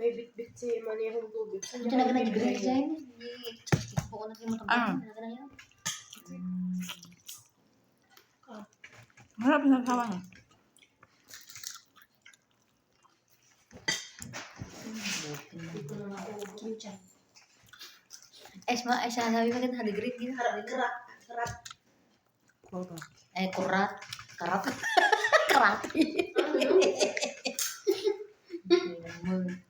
May bit-bit si manihong tubig. Saan Ito na ganun yung green dyan. Buko na kayo Ah. matambang. Na ganun yun. Harap na sawa niya. Ito na nga ako. Yung tiyan. Eh, sama, eh, sabi mo kita, green gitu. Harap, karat. Karat. Koro. Eh, kurat. Karat. Karat.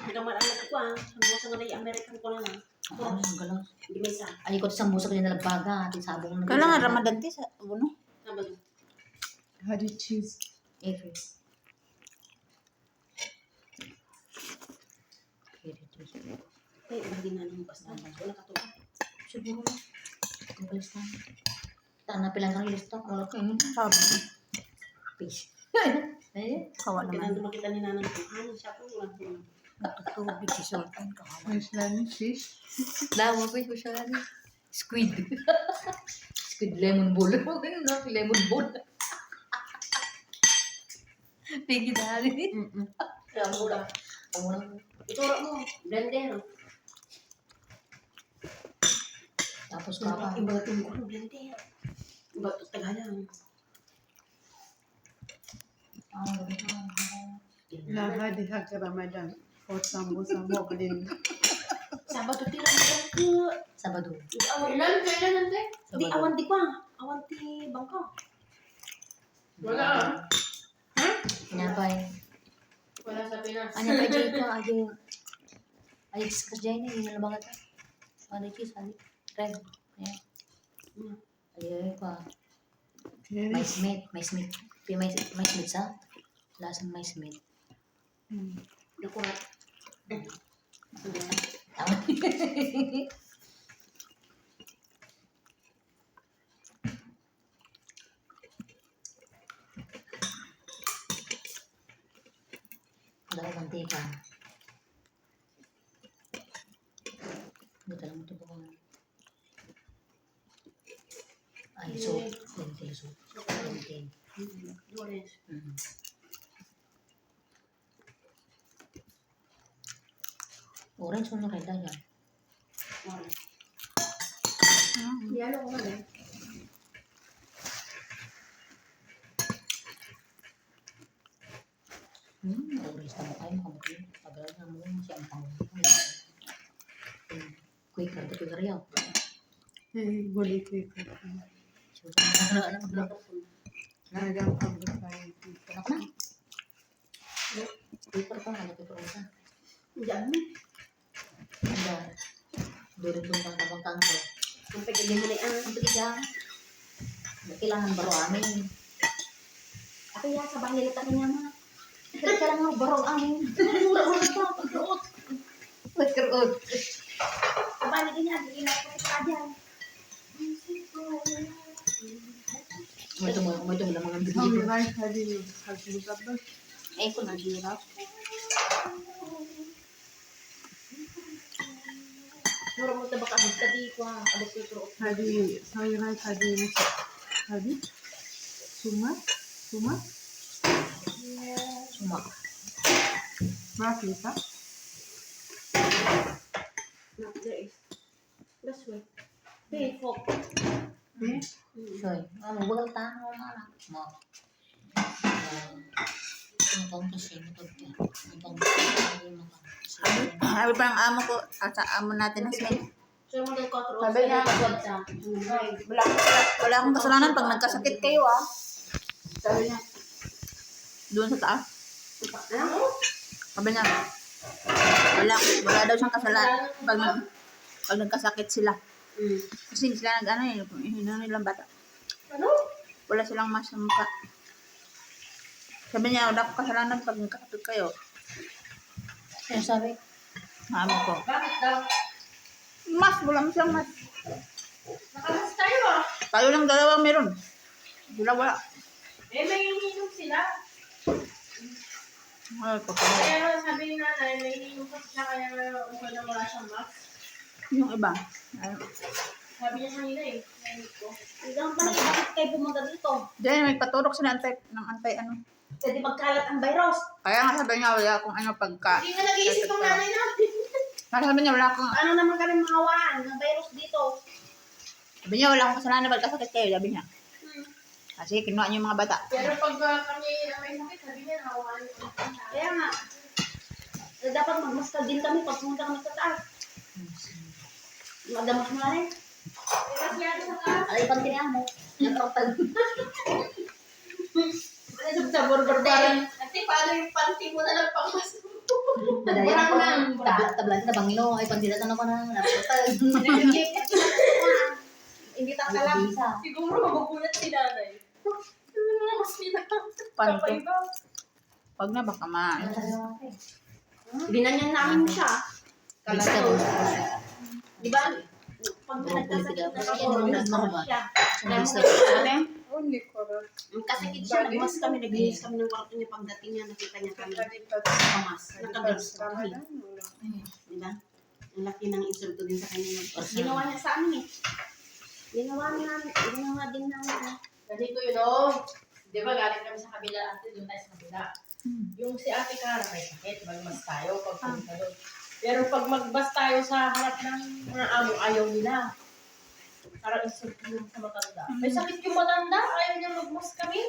ang. Hindi. Hindi ka ko ah. Ang busa nga na yung American ko lang ah. Ano yung galang? Hindi may isa. Ay, ko sa musa ko yung nalagbaga. Ating sabong na. Kailangan Ramadan ti sa. Sabado. Hadi cheese. Eh, free. Okay, dito. Ay, hindi na nung basta. Wala ka to. Siguro. Ang balis na. Tana pilang kang listo. Wala ko yun. Sabi. Fish. Eh, Kawa naman. nandun makita ni nanang. Ano siya po? Wala ko. Tubig si Sultan. Kahawa. Nice lang fish. Lawa pa yung siya ni Squid. Squid lemon bowl. Ano na? Lemon bowl. Piggy. Mm-mm. Kaya mura. Ang mga Ituro mo. Blender. tapos ka pa. Iba ito ko ng blender. Iba ito tagalan. Ah. Na hadi hag Ramadan. O sambusa mo blin. Sabado tila mo ko. Sabado. Ilan? Kailan nante? Di awan di pa. Awan ti bangka. Wala. Pinapay. Wala sa Pinas. Ano pa dyan ko? Adi. Ay, discuss dyan eh. Yung nalabangan ka. Ano cheese? Ano? Red. Ayan. Hmm. Ay, pa. Very. Mais meat. Mais meat. Pi mais mais meat sa. Lasang mais meat. Mm. Nakurat. Dahil mantika. Buta lang ito po. Ay, soup. Lentil soup. Lentil. Lunes. Mm. Orange mo na kaya yan. Wala. Yalo ko eh. Hmm, orange na kayo makabuti. Tagal na mo siya ang pang. Quick ka, ito ka rin. Eh, ito. So, ano, ano, ano, tayo. ano ka na? Paper pa, ano. Diyan mo. Ano, duri kong kang kabang kangko. Ang pagkili mo na yan. Ang pagkita siya, kailangan baro amin. Ako yan, sa bahay nila tayo niya ma. Kailangan baro amin. Mura-mura pa, pagkaot. Pagkaot. Sa bahay nila niya, hindi na ako sa dyan. Mo ito mo, mo ito mo lang mga How bigito. rice hadi hag musabas. Eh, kung naghihirap. Mura mo tabak abot ka di ko ha. Abot ko soy rice hadi musa. Hadi. Suma. Suma. Suma. Roughly pa. No, there is. That's way. Hey, folk. Eh. Soy, ano, bagal tahan mo mana. Mo. Ang pang kasi mo to. Ang pang Sabi pa ng amo ko, at sa amo natin ko Sabi niya, Wala, wala, akong kasalanan pag nagkasakit kayo ah. Sabi niya, doon sa taas. Sabi niya, wala, wala daw siyang kasalanan pag, nag- pag nagkasakit sila. Mm. Kasi sila nag ano eh, hinano nilang bata. Ano? Wala silang masamka. Sabi niya, wala akong kasalanan pag nagkasakit kayo. Ano sabi? Amo ko. Bakit daw? Mas, wala mo siyang mas. Nakalas tayo ah. Tayo lang dalawa meron. Wala, wala. Eh, may iniinom sila. Ay, kapag. Kaya sabi ni nanay, may iniinom pa siya kaya na wala siyang mask. Yung iba. Ay, Sabi niya kanina eh. narinig ko. Hanggang pala, bakit kayo pumunta dito? Diyan, may paturok sila antay, ng antay ano. Pwede magkalat ang virus. Kaya nga sabi niya, wala akong ano pagka. Hindi nga nag-iisip ang nanay natin. Kaya sabi niya, wala akong, Ano naman kami mahawaan ng virus dito? sabi niya, wala akong kasalanan, pagkasakit kayo, sabi niya. Hmm. Kasi kinuha niyo yung mga bata. Pero pag uh, kami na may sakit, sabi niya, nakawaan ko. Kaya nga, dapat magmaskal din kami pag pumunta kami sa taas. Madamas mo na rin. Taas. Alay, pantinihan mo. Nagkartal. Ano sa barbar-baran? Ate, paano yung panty mo na lang pang mas? Madaya ko Parang na. Tabla, tabla na bangilo. Ay, pandilatan ako na. Nagkartal. Hindi takalang. Isa. Siguro magugulat si nanay. Ano mga mas nila? Panty. Pag na baka ma. Binanyan namin siya. Bilis ka doon. Di ba? Pag nagkasakit na siya, Oo, nagmas normal. siya. Only correct. Nagkasakit siya, nagmas kami, naglinis kami ng kwarto niya. Pagdating niya, nakita niya kami. Nakamas. Nakagalis kami. Di ba? Ang laki ng insulto din sa kanya. Ginawa niya sa amin eh. Ginawa niya, ginawa din namin. eh. Ganito yun, oh. Di ba galing kami sa kabila, ate, doon tayo sa kabila. Yung si ate Cara may sakit, magmas tayo pag punta doon. Pero pag magbas tayo sa harap ng mga amo, ayaw nila. Insulto yung sa matanda. May sakit yung matanda, ayaw niya magmas kami.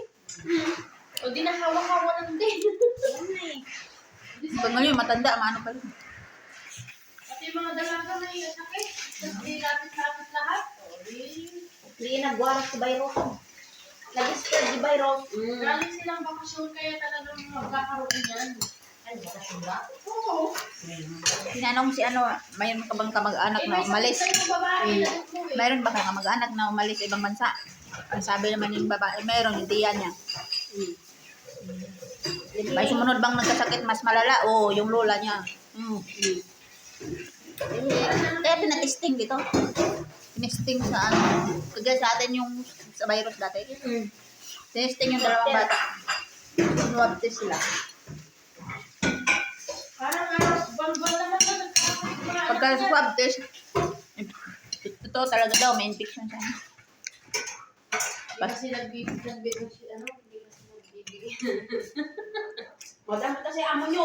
O di nahawa-hawa lang din. Sa- ngayon, matanda, maano pa rin. Pati yung mga dalaga may sakit. Tapos di lapit-lapit lahat. Di... Hindi nagwaras si virus. Nag-spread si virus. Mm. Galing silang bakasyon kaya talagang magkakaroon yan. Tinanong si ano, mayroon ka bang kamag-anak na umalis? eh. Mayroon ba kang kamag-anak na umalis sa ibang bansa? Ang sabi naman yung babae, mayroon, hindi yan niya. Mm. May sumunod bang nagkasakit mas malala? Oo, yung lola niya. Mm. Mm. Kaya pinatesting dito. Tinesting sa ano. Kagaya sa atin yung sa virus dati. Mm. Tinesting yung dalawang bata. Swab test sila. Parang araw, buwan-buwan naman na nagkakasakit mga anak Pagka swab test, eh, totoo talaga daw, may infection siya. Hindi kasi nagbibig, nagbibig, ano, hindi kasi nagbibig. Madami kasi amo nyo.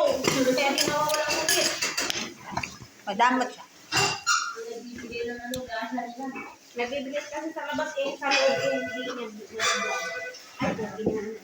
Kaya nawawala mo ulit. Madamot siya. Nagbibigay ng ano, gahan lang. Nagbibigay kasi sa labas eh, sa loob eh, hindi niya. Ay, hindi niya